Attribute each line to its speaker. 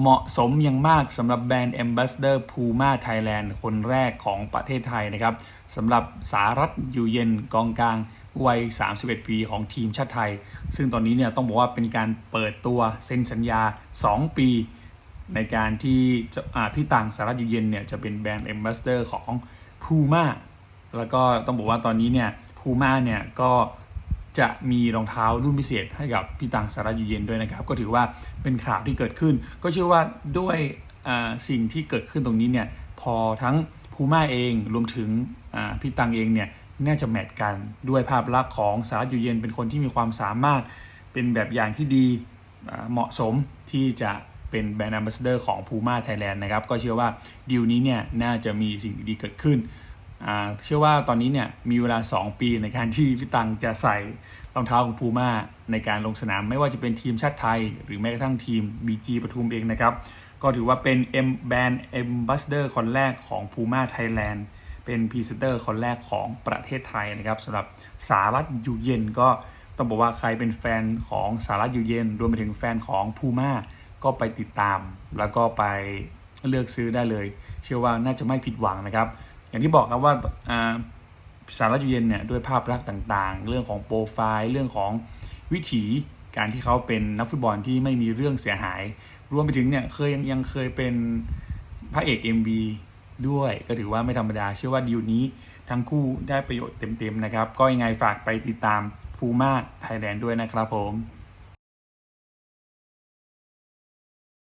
Speaker 1: เหมาะสมอย่างมากสำหรับแบรนด์ Ambassador Puma Thailand คนแรกของประเทศไทยนะครับสำหรับสารัตอยู่เย็นกองกลางวัย 31 ปีของทีมชาติไทย ซึ่งตอนนี้เนี่ยต้องบอกว่าเป็นการเปิดตัวเซ็นสัญญา 2 ปี ในการที่พี่ตังสารัตอยู่เย็นเนี่ยจะเป็นแบรนด์ Ambassador ของ Puma แล้วก็ต้องบอกว่าตอนนี้เนี่ย Puma เนี่ยก็ จะมีรองเท้ารุ่นพิเศษให้กับพี่ตังสารัตอยู่เย็นด้วยนะครับ ก็ถือว่าเป็นข่าวที่เกิดขึ้น ก็เชื่อว่าด้วยสิ่งที่เกิดขึ้นตรงนี้เนี่ยพอทั้ง Puma เองรวมถึงพี่ตังเองเนี่ยน่าจะแมทกันด้วยภาพลักษณ์ของสารัตอยู่เย็นเป็นคนที่มีความสามารถเป็นแบบอย่างที่ดีเหมาะสมที่จะเป็นแบรนด์ a m b a s s a d o r ของ Puma Thailand นะครับ ก็เชื่อว่าดีลนี้เนี่ยน่าจะมีสิ่งดีเกิดขึ้น เชื่อว่าตอนนี้เนี่ยมีเวลา 2 ปีในการที่พี่ตังจะใส่รองเท้าของพูม่าในการลงสนาม ไม่ว่าจะเป็นทีมชาติไทย หรือแม้กระทั่งทีม BG ปทุมเองนะครับ ก็ถือว่าเป็น M Band Ambassador คนแรกของ Puma Thailand เป็นพรีเซนเตอร์คนแรกของประเทศไทยนะครับสำหรับสารัตอยู่เย็นก็ต้องบอกว่าใครเป็นแฟนของสารัตอยู่เย็น รวมไปถึงแฟนของ Puma ก็ไปติดตาม แล้วก็ไปเลือกซื้อได้เลย เชื่อว่าน่าจะไม่ผิดหวังนะครับ อย่างที่บอกครับว่าสารัตอยู่เย็นเนี่ยด้วยภาพลักษณ์ต่างๆ เรื่องของโปรไฟล์เรื่องของวิถีการที่เขาเป็นนักฟุตบอลที่ไม่มีเรื่องเสียหาย รวมไปถึงเนี่ยเคยยังยังเคยเป็นพระเอก MV ด้วยก็ถือว่าไม่ธรรมดา เชื่อว่าดีลนี้ทั้งคู่ได้ประโยชน์เต็มๆนะครับ ก็ยังไงฝากไปติดตาม Puma Thailand ด้วยนะครับผม